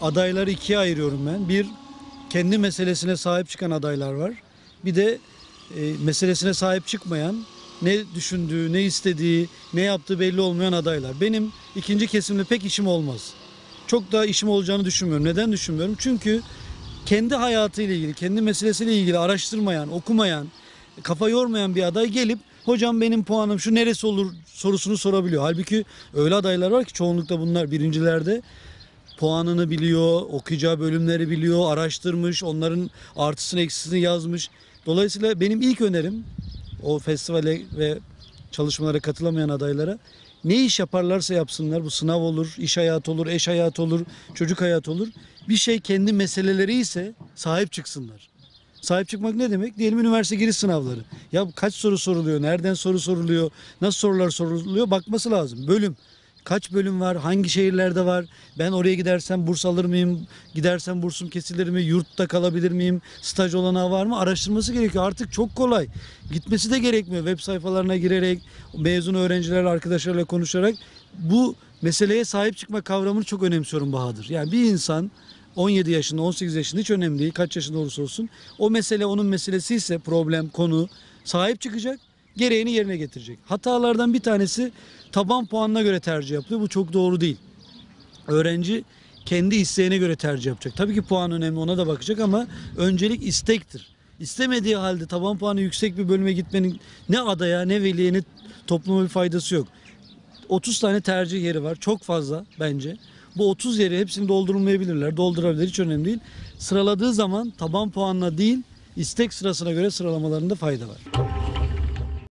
adayları ikiye ayırıyorum ben. Bir, kendi meselesine sahip çıkan adaylar var. Bir de e, meselesine sahip çıkmayan, ne düşündüğü, ne istediği, ne yaptığı belli olmayan adaylar. Benim ikinci kesimle pek işim olmaz. Çok da işim olacağını düşünmüyorum. Neden düşünmüyorum? Çünkü kendi hayatıyla ilgili, kendi meselesiyle ilgili araştırmayan, okumayan, kafa yormayan bir aday gelip hocam benim puanım şu neresi olur sorusunu sorabiliyor. Halbuki öyle adaylar var ki çoğunlukla bunlar birincilerde puanını biliyor, okuyacağı bölümleri biliyor, araştırmış, onların artısını eksisini yazmış. Dolayısıyla benim ilk önerim o festivale ve çalışmalara katılamayan adaylara ne iş yaparlarsa yapsınlar bu sınav olur, iş hayatı olur, eş hayatı olur, çocuk hayatı olur. Bir şey kendi meseleleri ise sahip çıksınlar. Sahip çıkmak ne demek? Diyelim üniversite giriş sınavları. Ya kaç soru soruluyor, nereden soru soruluyor, nasıl sorular soruluyor bakması lazım. Bölüm. Kaç bölüm var, hangi şehirlerde var, ben oraya gidersem burs alır mıyım, gidersem bursum kesilir mi, yurtta kalabilir miyim, staj olanağı var mı araştırması gerekiyor. Artık çok kolay. Gitmesi de gerekmiyor web sayfalarına girerek, mezun öğrencilerle, arkadaşlarla konuşarak. Bu meseleye sahip çıkma kavramını çok önemsiyorum Bahadır. Yani bir insan 17 yaşında, 18 yaşında hiç önemli değil. Kaç yaşında olursa olsun. O mesele onun meselesi ise problem, konu sahip çıkacak. Gereğini yerine getirecek. Hatalardan bir tanesi taban puanına göre tercih yapılıyor. Bu çok doğru değil. Öğrenci kendi isteğine göre tercih yapacak. Tabii ki puan önemli ona da bakacak ama öncelik istektir. İstemediği halde taban puanı yüksek bir bölüme gitmenin ne adaya ne veliye ne topluma bir faydası yok. 30 tane tercih yeri var. Çok fazla bence. Bu 30 yeri hepsini doldurulmayabilirler. Doldurabilir hiç önemli değil. Sıraladığı zaman taban puanla değil istek sırasına göre sıralamalarında fayda var.